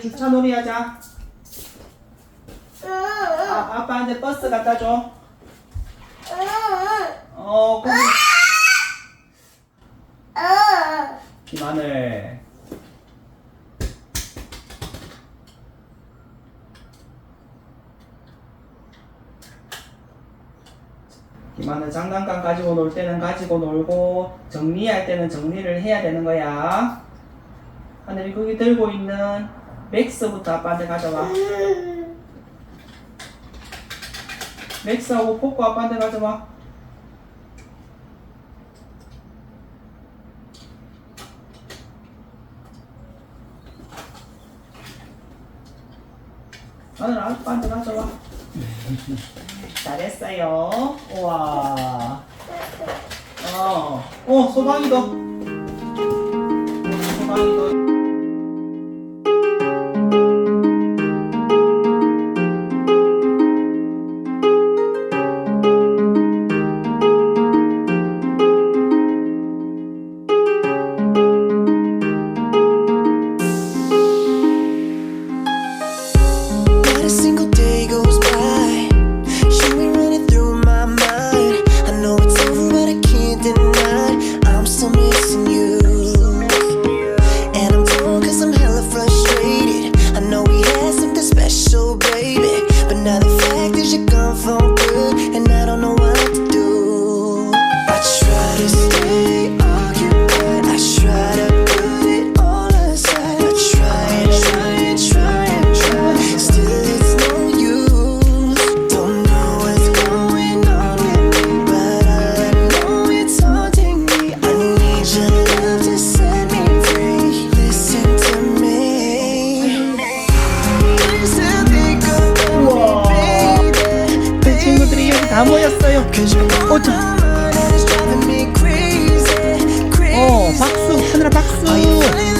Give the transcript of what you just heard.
주차 놀이 하자. 아, 아빠한테 버스 갖다 줘. 어, 거기. 김하늘. 김하늘 장난감 가지고 놀 때는 가지고 놀고 정리할 때는 정리를 해야 되는 거야. 하늘이 거기 들고 있는 맥스부터 아빠한테 가져와. 맥스하고 포코 아빠한테 가져와. 하늘 아빠한테 가져와. 잘했어요. 우와. 어, 어, 소방이도. 소방이도. 다 모였어요. 어, crazy, crazy. 어, 박수. 하늘아 박수.